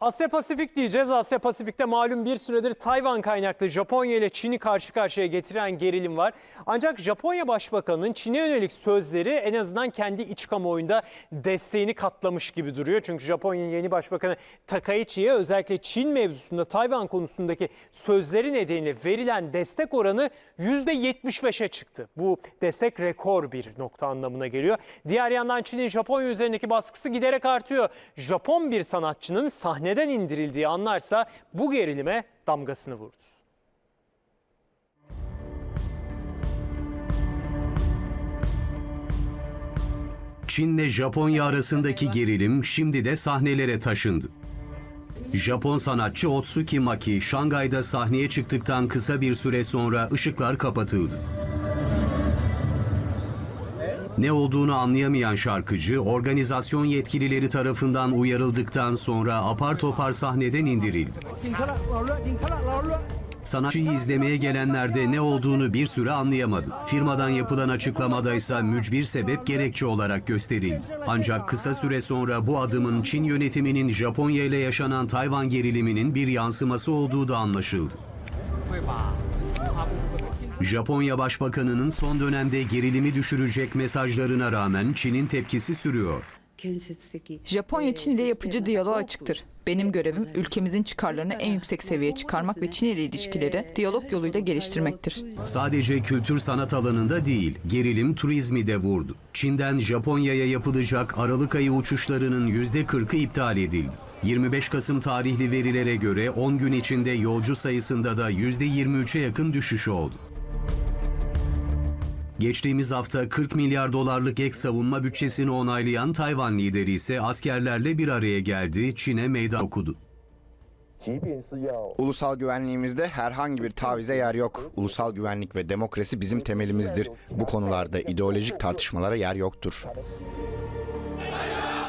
Asya Pasifik diyeceğiz. Asya Pasifik'te malum bir süredir Tayvan kaynaklı Japonya ile Çin'i karşı karşıya getiren gerilim var. Ancak Japonya Başbakanı'nın Çin'e yönelik sözleri en azından kendi iç kamuoyunda desteğini katlamış gibi duruyor. Çünkü Japonya'nın yeni başbakanı Takaichi'ye özellikle Çin mevzusunda Tayvan konusundaki sözleri nedeniyle verilen destek oranı %75'e çıktı. Bu destek rekor bir nokta anlamına geliyor. Diğer yandan Çin'in Japonya üzerindeki baskısı giderek artıyor. Japon bir sanatçının sahneden indirildiği anlarsa bu gerilime damgasını vurdu. Çin'le Japonya arasındaki gerilim şimdi de sahnelere taşındı. Japon sanatçı Otsuki Maki, Şangay'da sahneye çıktıktan kısa bir süre sonra ışıklar kapatıldı. Ne olduğunu anlayamayan şarkıcı, organizasyon yetkilileri tarafından uyarıldıktan sonra apar topar sahneden indirildi. Sanatçıyı izlemeye gelenler de ne olduğunu bir süre anlayamadı. Firmadan yapılan açıklamada ise mücbir sebep gerekçe olarak gösterildi. Ancak kısa süre sonra bu adımın Çin yönetiminin Japonya ile yaşanan Tayvan geriliminin bir yansıması olduğu da anlaşıldı. Japonya Başbakanı'nın son dönemde gerilimi düşürecek mesajlarına rağmen Çin'in tepkisi sürüyor. Japonya Çin ile yapıcı diyaloğa açıktır. Benim görevim ülkemizin çıkarlarını en yüksek seviyeye çıkarmak ve Çin ile ilişkileri diyalog yoluyla geliştirmektir. Sadece kültür sanat alanında değil, gerilim turizmi de vurdu. Çin'den Japonya'ya yapılacak Aralık ayı uçuşlarının %40'ı iptal edildi. 25 Kasım tarihli verilere göre 10 gün içinde yolcu sayısında da %23'e yakın düşüş oldu. Geçtiğimiz hafta 40 milyar dolarlık ek savunma bütçesini onaylayan Tayvan lideri ise askerlerle bir araya geldi, Çin'e meydan okudu. Ulusal güvenliğimizde herhangi bir tavize yer yok. Ulusal güvenlik ve demokrasi bizim temelimizdir. Bu konularda ideolojik tartışmalara yer yoktur.